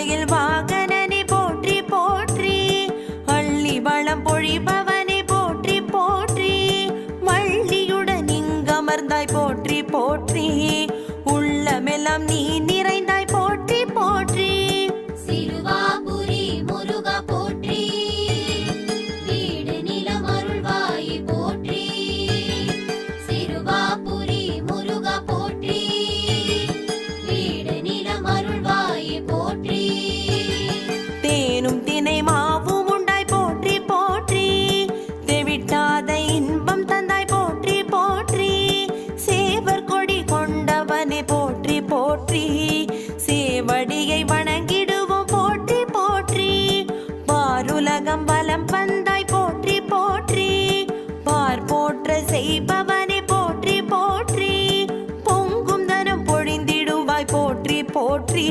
மயில் வாகனனை போற்றி போற்றி. அள்ளி வளம் பொழிபவனை போற்றி போற்றி. வள்ளியுடன் இங்கமர்ந்தாய் போற்றி போற்றி. உள்ளமெல்லாம் நீ கண்ணியை வணங்கிடுவோம். போற்றி போற்றி. பாருலகம் பலம் பந்தாய் போற்றி போற்றி. பார் போற்ற செய்பவனை போற்றி போற்றி. பொங்கும் தனம் பொழிந்திடுவாய். போற்றி போற்றி.